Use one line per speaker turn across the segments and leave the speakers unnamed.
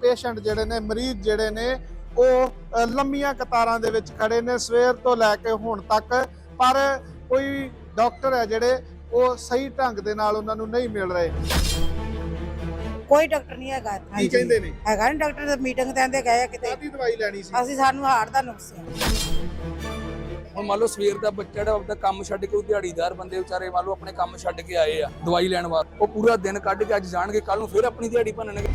Patient ਜਿਹੜੇ ਨੇ ਮਰੀਜ਼ ਜਿਹੜੇ ਨੇ ਉਹ ਲੰਮੀਆਂ ਕਤਾਰਾਂ ਦੇ ਵਿੱਚ ਖੜੇ ਨੇ ਸਵੇਰ ਤੋਂ ਲੈ ਕੇ ਹੁਣ ਤੱਕ। ਪਰ ਕੋਈ ਡਾਕਟਰ ਹੈ ਜਿਹੜੇ ਉਹ ਸਹੀ ਢੰਗ ਦੇ ਨਾਲ ਉਹਨਾਂ ਨੂੰ ਨਹੀਂ ਮਿਲ ਰਹੇ।
ਕੋਈ ਡਾਕਟਰ ਨਹੀਂ ਹੈਗਾ।
ਕੀ ਕਹਿੰਦੇ ਨੇ?
ਹੈਗਾ ਨਹੀਂ ਡਾਕਟਰ ਦੇ ਮੀਟਿੰਗ ਤੇ ਆਂਦੇ ਗਏ ਆ ਕਿਤੇ।
ਕਾਦੀ ਦਵਾਈ ਲੈਣੀ ਸੀ?
ਅਸੀਂ ਸਾਨੂੰ ਹਾਰਟ ਦਾ ਨੁਕਸ ਹੈ।
ਹੁਣ ਮੰਨ ਲਓ ਸਵੇਰ ਦਾ ਬੱਚਾ ਜਿਹੜਾ ਆਪਦਾ ਕੰਮ ਛੱਡ ਕੇ ਉਹ ਦਿਹਾੜੀਦਾਰ ਬੰਦੇ ਵਿਚਾਰੇ ਮੰਨ ਲਓ ਆਪਣੇ ਕੰਮ ਛੱਡ ਕੇ ਆਏ ਆ ਦਵਾਈ ਲੈਣ ਵਾਸਤੇ। ਉਹ ਪੂਰਾ ਦਿਨ ਕੱਢ ਕੇ ਅੱਜ ਜਾਣਗੇ ਕੱਲ ਨੂੰ ਫਿਰ ਆਪਣੀ ਦਿਹਾੜੀ ਭੰਨਣਗੇ।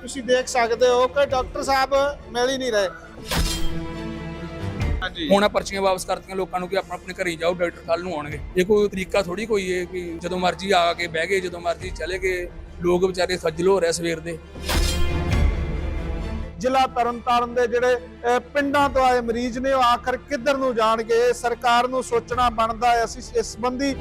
ਤੁਸੀਂ ਦੇਖ ਸਕਦੇ ਹੋ ਕਿ ਡਾਕਟਰ ਸਾਹਿਬ ਮਿਲ ਹੀ ਨਹੀਂ ਰਹੇ। ਹਾਂਜੀ।
ਹੁਣ ਆ ਪਰਚੀਆਂ ਵਾਪਸ ਕਰਤੀਆਂ ਲੋਕਾਂ ਨੂੰ ਕਿ ਆਪਣਾ ਆਪਣੇ ਘਰੇ ਜਾਓ ਡਾਕਟਰ ਕੱਲ ਨੂੰ ਆਉਣਗੇ। ਇਹ ਕੋਈ ਤਰੀਕਾ ਥੋੜੀ ਕੋਈ ਹੈ ਕਿ ਜਦੋਂ ਮਰਜ਼ੀ ਆ ਕੇ ਬਹਿ ਗਏ ਜਦੋਂ ਮਰਜ਼ੀ ਚਲੇ ਗਏ ਲੋਕ ਵਿਚਾਰੇ ਖੱਜਲ ਹੋ ਰਹੇ ਸਵੇਰ ਦੇ।
ਜ਼ਿਲ੍ਹਾ ਤਰਨਤਾਰਨ ਦੇ ਜਿਹੜੇ ਪਿੰਡਾਂ ਤੋਂ ਆਏ ਮਰੀਜ਼ ਨੇ ਉਹ ਆਖਰ ਕਿੱਧਰ ਨੂੰ ਜਾਣਗੇ? ਸਰਕਾਰ ਨੂੰ ਸੋਚਣਾ ਬਣਦਾ ਹੈ। ਅਸੀਂ ਇਸ ਸੰਬੰਧੀ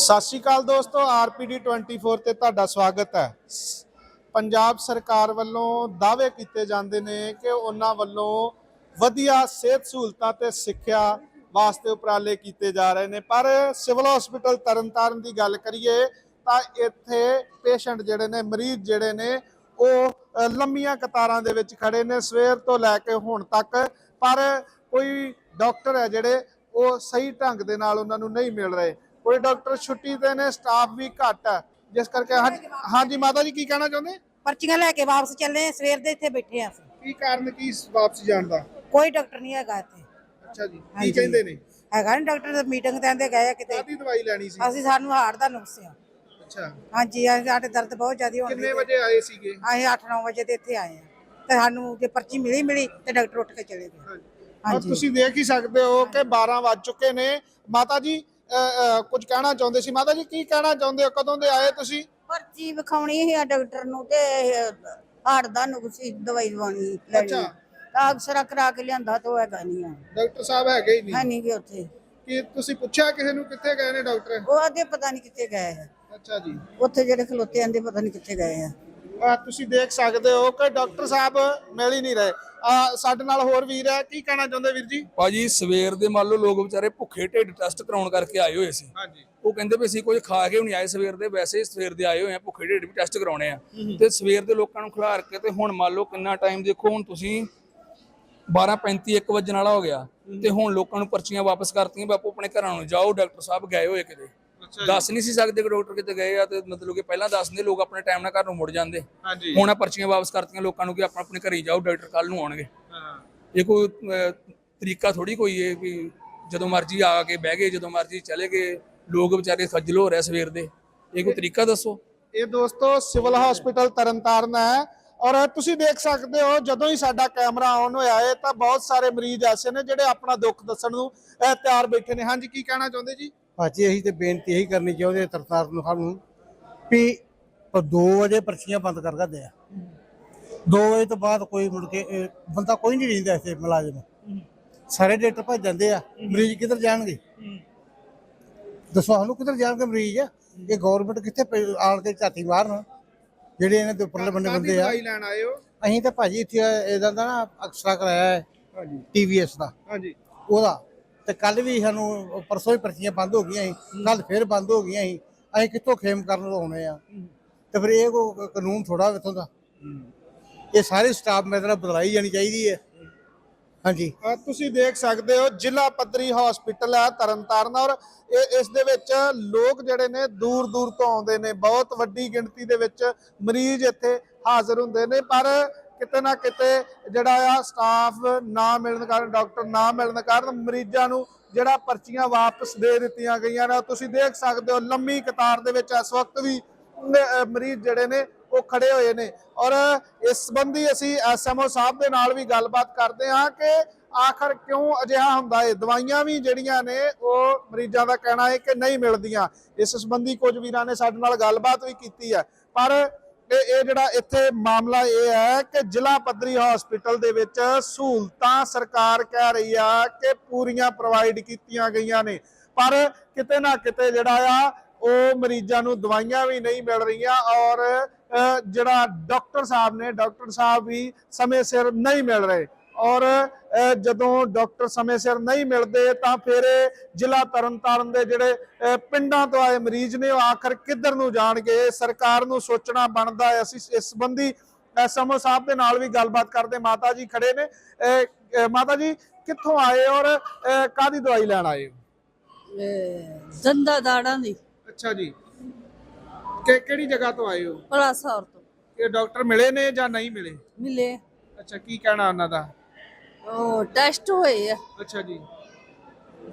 ਸਤਿ ਸ਼੍ਰੀ ਅਕਾਲ ਦੋਸਤੋ ਆਰਪੀਡੀ 24 ਤੇ ਤੁਹਾਡਾ ਸਵਾਗਤ ਹੈ। ਪੰਜਾਬ ਸਰਕਾਰ ਵੱਲੋਂ ਦਾਅਵੇ ਕੀਤੇ ਜਾਂਦੇ ਨੇ ਕਿ ਉਹਨਾਂ ਵੱਲੋਂ ਵਧੀਆ ਸਿਹਤ ਸਹੂਲਤਾਂ ਤੇ ਸਿੱਖਿਆ ਵਾਸਤੇ ਉਪਰਾਲੇ ਕੀਤੇ ਜਾ ਰਹੇ ਨੇ। ਪਰ ਸਿਵਲ ਹਸਪੀਟਲ ਤਰਨਤਾਰਨ ਦੀ ਗੱਲ ਕਰੀਏ ਤਾਂ ਇੱਥੇ ਪੇਸ਼ੈਂਟ ਜਿਹੜੇ ਨੇ ਮਰੀਜ਼ ਜਿਹੜੇ ਨੇ ਉਹ ਅ, ਲੰਮੀਆਂ ਕਤਾਰਾਂ ਦੇ ਵਿੱਚ ਖੜੇ ਨੇ ਸਵੇਰ ਤੋਂ ਲੈ ਕੇ ਹੁਣ ਤੱਕ। ਪਰ ਕੋਈ ਡਾਕਟਰ ਹੈ ਜਿਹੜੇ ਉਹ ਸਹੀ ਢੰਗ ਦੇ ਨਾਲ ਉਹਨਾਂ ਨੂੰ ਨਹੀਂ ਮਿਲ ਰਹੇ। ਕੋਈ ਡਾਕਟਰ ਛੁੱਟੀ ਤੇ ਨੇ ਸਟਾਫ ਵੀ ਘੱਟ ਹੈ ਜਿਸ ਕਰਕੇ ਹਾਂਜੀ- ਹਾਂਜੀ ਮਾਤਾ ਜੀ ਕੀ ਕਹਿਣਾ ਚਾਹੁੰਦੇ?
ਪਰਚੀਆਂ ਲੈ ਕੇ ਵਾਪਸ ਚੱਲੇ ਆ, ਸਵੇਰ ਦੇ ਇੱਥੇ ਬੈਠੇ ਆ ਅਸੀਂ।
ਕੀ ਕਾਰਨ ਕੀ ਵਾਪਸ ਜਾਣ ਦਾ?
ਕੋਈ ਡਾਕਟਰ ਨਹੀਂ ਹੈਗਾ ਇੱਥੇ।
ਅੱਛਾ ਜੀ ਕੀ
ਹਾਂਜੀ।
ਕਹਿੰਦੇ ਨੇ?
ਹੈਗਾ ਨਹੀਂ ਡਾਕਟਰ ਦੇ ਮੀਟਿੰਗ ਤੇ ਆਂਦੇ ਗਏ ਆ ਕਿਤੇ।
ਕਾਦੀ ਦਵਾਈ ਲੈਣੀ ਸੀ?
ਅਸੀਂ ਸਾਨੂੰ ਹਾਰਟ ਦਾ ਨੁਕਸ ਹੈ
ਅੱਛਾ।
ਹਾਂਜੀ ਅਸੀਂ- ਸਾਡੇ ਦਰਦ ਬਹੁਤ ਜ਼ਿਆਦਾ ਹੋਣ
ਕਿੰਨੇ ਵਜੇ ਆਏ ਸੀਗੇ?
ਅਸੀਂ 8-9 ਵਜੇ ਤੇ ਇੱਥੇ ਆਏ ਆ। ਤੇ ਸਾਨੂੰ ਜੇ ਪਰਚੀ ਮਿਲੀ ਮਿਲੀ ਤੇ ਡਾਕਟਰ ਉੱਠ ਕੇ ਚਲੇ ਗਏ।
ਔਰ
ਹਾਂਜੀ।
ਤੁਸੀਂ ਦੇਖ ਹੀ ਸਕਦੇ ਹੋ ਕਿ 12 ਵੱਜ ਚੁੱਕੇ ਨੇ। ਮਾਤਾ ਜੀ ਕੁਝ ਕਹਿਣਾ ਚਾਹੁੰਦੇ ਸੀ? ਮਾਤਾ ਜੀ ਕੀ ਕਹਿਣਾ ਚਾਹੁੰਦੇ ਹੋ? ਕਦੋਂ ਦੇ ਆਏ ਤੁਸੀਂ?
ਪਰਚੀ ਵਿਖਾਉਣੀ ਆ ਡਾਕਟਰ ਨੂੰ ਤੇ ਹਾਰਟ ਦਾ ਨੁਕਸੀ ਦਵਾਈ ਦਵਾਉਣੀ
ਅੱਛਾ।
ਤਾਂ ਅਕਸਰਾ ਕਰਾ ਕੇ ਲਿਆਂਦਾ ਤਾਂ ਹੈਗਾ ਨਹੀਂ ਆ।
ਡਾਕਟਰ ਸਾਹਿਬ ਹੈਗੇ ਹੀ
ਹੈ
ਨਹੀਂ
ਨਹੀਂ ਗੇ ਉੱਥੇ।
ਕੀ ਤੁਸੀਂ ਪੁੱਛਿਆ ਕਿਸੇ ਨੂੰ ਕਿੱਥੇ ਗਏ ਨੇ ਡਾਕਟਰ?
ਉਹ ਆਦੇ ਪਤਾ ਨਹੀਂ ਕਿੱਥੇ ਗਏ ਆ।
ਅੱਛਾ ਜੀ।
ਉੱਥੇ ਜਿਹੜੇ ਖਲੋਤੇ ਆਂਦੇ ਪਤਾ ਨਹੀਂ ਕਿੱਥੇ ਗਏ ਆ।
ਤੁਸੀਂ ਦੇਖ ਸਕਦੇ ਹੋ ਕਿ ਡਾਕਟਰ ਸਾਹਿਬ ਮਿਲ ਹੀ ਨਹੀਂ ਰਹੇ। ਆ ਸਾਡੇ ਨਾਲ ਹੋਰ ਵੀਰ ਹੈ ਕੀ ਕਹਿਣਾ ਚਾਹੁੰਦੇ ਵੀਰ ਜੀ?
ਭਾਜੀ ਸਵੇਰ ਦੇ ਮੰਨ ਲਓ ਲੋਕ ਵਿਚਾਰੇ ਭੁੱਖੇ ਢਿੱਡ ਟੈਸਟ ਕਰਾਉਣ ਕਰਕੇ ਆਏ ਹੋਏ ਸੀ।
ਹਾਂਜੀ।
ਉਹ ਕਹਿੰਦੇ ਵੀ ਅਸੀਂ ਕੁਝ ਖਾ ਕੇ ਨਹੀਂ ਆਏ ਸਵੇਰ ਦੇ ਵੈਸੇ ਸਵੇਰ ਦੇ ਆਏ ਹੋਏ ਆ ਭੁੱਖੇ ਢਿੱਡ ਵੀ ਟੈਸਟ ਕਰਾਉਣੇ ਆ। ਤੇ ਸਵੇਰ ਦੇ ਲੋਕਾਂ ਨੂੰ ਖਿਲਾਰ ਕੇ ਤੇ ਹੁਣ ਮੰਨ ਲਓ ਕਿੰਨਾ ਟਾਈਮ ਦੇਖੋ ਹੁਣ ਤੁਸੀਂ 12:35 1 ਵਜਣ ਵਾਲਾ ਹੋ ਗਿਆ। ਤੇ ਹੁਣ ਲੋਕਾਂ ਨੂੰ ਪਰਚੀਆਂ ਵਾਪਸ ਕਰਤੀਆਂ ਬਾਪੂ ਆਪਣੇ ਘਰਾਂ ਨੂੰ ਜਾਓ ਡਾਕਟਰ ਸਾਹਿਬ ਗਏ ਹੋਏ ਕਿਤੇ। ਦੱਸ ਨਹੀਂ ਸੀ ਸਕਦੇ ਕਿ ਡਾਕਟਰ ਕਿਤੇ ਗਏ ਆ ਤੇ ਮਤਲਬ ਕਿ ਪਹਿਲਾਂ ਦੱਸਦੇ ਲੋਕ ਆਪਣੇ ਟਾਈਮ ਨਾਲ ਘਰ ਨੂੰ ਮੁੜ ਜਾਂਦੇ।
ਹਾਂਜੀ।
ਹੁਣ ਆ ਪਰਚੀਆਂ ਵਾਪਸ ਕਰਤੀਆਂ ਲੋਕਾਂ ਨੂੰ ਕਿ ਆਪਣਾ ਆਪਣੇ ਘਰੇ ਜਾਓ ਡਾਕਟਰ ਕੱਲ ਨੂੰ ਆਉਣਗੇ।
ਹਾਂ।
ਇਹ ਕੋਈ ਤਰੀਕਾ ਥੋੜੀ ਕੋਈ ਹੈ ਕਿ ਜਦੋਂ ਮਰਜ਼ੀ ਆ ਕੇ ਬਹਿ ਗਏ ਜਦੋਂ ਮਰਜ਼ੀ ਚਲੇ ਗਏ ਲੋਕ ਵਿਚਾਰੇ ਖੱਜਲ ਹੋ ਰਹੇ ਸਵੇਰ ਦੇ। ਇਹ ਕੋਈ ਤਰੀਕਾ ਦੱਸੋ।
ਇਹ ਦੋਸਤੋ ਸਿਵਲ ਹਸਪੀਟਲ ਤਰਨਤਾਰਨ ਹੈ। ਔਰ ਤੁਸੀਂ ਦੇਖ ਸਕਦੇ ਹੋ ਜਦੋਂ ਹੀ ਸਾਡਾ ਕੈਮਰਾ ਆਨ ਹੋਇਆ ਹੈ ਤਾਂ ਬਹੁਤ ਸਾਰੇ ਮਰੀਜ਼ ਐਸੇ ਨੇ ਜਿਹੜੇ ਆਪਣਾ ਦੁੱਖ ਦੱਸਣ ਨੂੰ ਅਹ, ਤਿਆਰ ਬੈਠੇ ਨੇ। ਹਾਂਜੀ ਕੀ ਕਹਿਣਾ ਚਾਹੁੰਦੇ ਜੀ?
ਭਾਜੀ ਅਸੀਂ ਤੇ ਬੇਨਤੀ ਇਹੀ ਕਰਨੀ ਚਾਹੁੰਦੇ ਸਰਕਾਰ ਨੂੰ ਸਾਨੂੰ ਵੀ 2 ਵਜੇ ਪਰਚੀਆਂ ਬੰਦ ਕਰ ਦਿੰਦੇ ਆ 2 ਵਜੇ ਤੋਂ ਬਾਅਦ ਕੋਈ ਮੁੜ ਕੇ ਇਹ ਬੰਦਾ ਕੋਈ ਨਹੀਂ ਰਹਿੰਦਾ ਇੱਥੇ ਮੁਲਾਜ਼ਮ। ਸਾਰੇ ਡਾਕਟਰ ਭੱਜ ਜਾਂਦੇ ਆ ਮਰੀਜ਼ ਕਿੱਧਰ ਜਾਣਗੇ? ਦੱਸੋ ਸਾਨੂੰ ਕਿੱਧਰ ਜਾਣਗੇ ਮਰੀਜ਼? ਇਹ ਗਵਰਨਮੈਂਟ ਕਿੱਥੇ ਪ- ਆਣ ਕੇ ਝਾਤੀ ਮਾਰਨ? ਜਿਹੜੇ ਇਹਨਾਂ ਦੇ ਉੱਪਰਲੇ ਬੰਦੇ ਬੰਦੇ ਆ।
ਦਵਾਈ ਲੈਣ ਆਏ ਹੋ?
ਅਸੀਂ ਤਾਂ ਭਾਜੀ ਇੱਥੇ ਇਹਦਾ ਦਾ ਨਾ ਅਕਸਰਾ ਕਰਾਇਆ ਹੈ
ਹਾਂਜੀ।
ਟੀਵੀਐਸ ਦਾ।
ਹਾਂਜੀ।
ਉਹਦਾ। ਤੇ ਕੱਲ ਵੀ ਸਾਨੂੰ ਪਰਸੋਂ ਹੀ ਪਰਚੀਆਂ ਬੰਦ ਹੋ ਗਈਆਂ ਸੀ। ਕੱਲ ਫੇਰ ਬੰਦ ਹੋ ਗਈਆਂ ਸੀ। ਅਸੀਂ ਕਿੱਥੋਂ ਖੇਮ ਕਰਨ ਆਉਣੇ ਆ। ਤੇ ਫਿਰ ਇਹ ਕੋ ਕਾਨੂੰਨ ਥੋੜਾ ਇਥੋਂ ਦਾ। ਇਹ ਸਾਰੇ ਸਟਾਫ ਮਤਲਬ ਬਦਲਾਈ ਜਾਣੀ ਚਾਹੀਦੀ ਹੈ। ਹਾਂਜੀ।
ਅਹ ਤੁਸੀਂ ਦੇਖ ਸਕਦੇ ਹੋ ਜ਼ਿਲ੍ਹਾ ਪੱਧਰੀ ਹਸਪੀਟਲ ਹੈ ਤਰਨਤਾਰਨ ਔਰ ਇਹ ਇਸ ਦੇ ਵਿੱਚ ਲੋਕ ਜਿਹੜੇ ਨੇ ਦੂਰ ਦੂਰ ਤੋਂ ਆਉਂਦੇ ਨੇ, ਬਹੁਤ ਵੱਡੀ ਗਿਣਤੀ ਦੇ ਵਿੱਚ ਮਰੀਜ਼ ਇੱਥੇ ਹਾਜ਼ਰ ਹੁੰਦੇ ਨੇ, ਪਰ ਕਿਤੇ ਨਾ ਕਿਤੇ ਜਿਹੜਾ ਆ ਸਟਾਫ ਨਾ ਮਿਲਣ ਕਾਰਨ ਡਾਕਟਰ ਨਾ ਮਿਲਣ ਕਾਰਨ ਮਰੀਜ਼ਾਂ ਨੂੰ ਜਿਹੜਾ ਪਰਚੀਆਂ ਵਾਪਸ ਦੇ ਦਿੱਤੀਆਂ ਗਈਆਂ ਨੇ। ਔਰ ਤੁਸੀਂ ਦੇਖ ਸਕਦੇ ਹੋ ਲੰਮੀ ਕਤਾਰ ਦੇ ਵਿੱਚ ਇਸ ਵਕਤ ਵੀ ਨ- ਅਹ ਮਰੀਜ਼ ਜਿਹੜੇ ਨੇ ਉਹ ਖੜੇ ਹੋਏ ਨੇ। ਔਰ ਇਸ ਸੰਬੰਧੀ ਅਸੀਂ ਐਸਐਮਓ ਸਾਹਿਬ ਦੇ ਨਾਲ ਵੀ ਗੱਲਬਾਤ ਕਰਦੇ ਹਾਂ ਕਿ ਆਖਰ ਕਿਉਂ ਅਜਿਹਾ ਹੁੰਦਾ ਹੈ? ਦਵਾਈਆਂ ਵੀ ਜਿਹੜੀਆਂ ਨੇ, ਉਹ ਮਰੀਜ਼ਾਂ ਦਾ ਕਹਿਣਾ ਹੈ ਕਿ ਨਹੀਂ ਮਿਲਦੀਆਂ। ਇਸ ਸੰਬੰਧੀ ਕੁਝ ਵੀਰਾਂ ਨੇ ਸਾਡੇ ਨਾਲ ਗੱਲਬਾਤ ਵੀ ਕੀਤੀ ਹੈ। ਪਰ ਇਹ ਇਹ ਜਿਹੜਾ ਇੱਥੇ ਮਾਮਲਾ ਇਹ ਹੈ ਕਿ ਜ਼ਿਲ੍ਹਾ ਪੱਧਰੀ ਹਸਪੀਟਲ ਦੇ ਵਿੱਚ ਸਹੂਲਤਾਂ ਸਰਕਾਰ ਕਹਿ ਰਹੀ ਆ ਕਿ ਪੂਰੀਆਂ ਪ੍ਰੋਵਾਈਡ ਕੀਤੀਆਂ ਗਈਆਂ ਨੇ। ਪਰ ਕਿਤੇ ਨਾ ਕਿਤੇ ਜਿਹੜਾ ਆ ਉਹ ਮਰੀਜ਼ਾਂ ਨੂੰ ਦਵਾਈਆਂ ਵੀ ਨਹੀਂ ਮਿਲ ਰਹੀਆਂ ਔਰ ਜਿਹੜਾ ਡਾਕਟਰ ਸਾਹਿਬ ਨੇ ਡਾਕਟਰ ਸਾਹਿਬ ਵੀ ਸਮੇਂ ਸਿਰ ਨਹੀਂ ਮਿਲ ਰਹੇ। ਔਰ ਜਦੋਂ ਡਾਕਟਰ ਸਮੇਂ ਸਿਰ ਨਹੀਂ ਮਿਲਦੇ ਤਾਂ ਫਿਰ ਇਹ ਜ਼ਿਲ੍ਹਾ ਤਰਨਤਾਰਨ ਦੇ ਜਿਹੜੇ ਪਿੰਡਾਂ ਤੋਂ ਆਏ ਮਰੀਜ਼ ਨੇ ਉਹ ਆਖਰ ਕਿੱਧਰ ਨੂੰ ਜਾਣਗੇ? ਸਰਕਾਰ ਨੂੰ ਸੋਚਣਾ ਬਣਦਾ ਹੈ। ਅਸੀਂ ਇਸ ਸੰਬੰਧੀ ਐਸਐਮਓ ਸਾਹਿਬ ਦੇ ਨਾਲ ਵੀ ਗੱਲਬਾਤ ਕਰਦੇ ਮਾਤਾ ਜੀ ਖੜੇ ਨੇ। ਮਾਤਾ ਜੀ ਕਿੱਥੋਂ ਆਏ ਔਰ ਅ, ਕਾਹਦੀ ਦਵਾਈ ਲੈਣ ਆਏ ਹੋ?
ਦੰਦਾ ਦਾੜਾਂ ਦੀ।
ਅੱਛਾ ਜੀ। ਕਿ ਕਿਹੜੀ ਜਗ੍ਹਾ ਤੋਂ ਆਏ ਹੋ?
ਪਲਾਸੌਰ ਤੋਂ।
ਇਹ ਡਾਕਟਰ ਮਿਲੇ ਨੇ ਜਾਂ ਨਹੀਂ ਮਿਲੇ?
ਮਿਲੇ।
ਅੱਛਾ ਕੀ ਕਹਿਣਾ ਉਹਨਾਂ ਦਾ?
ਉਹ ਟੈਸਟ ਹੋਏ ਆ।
ਅੱਛਾ ਜੀ।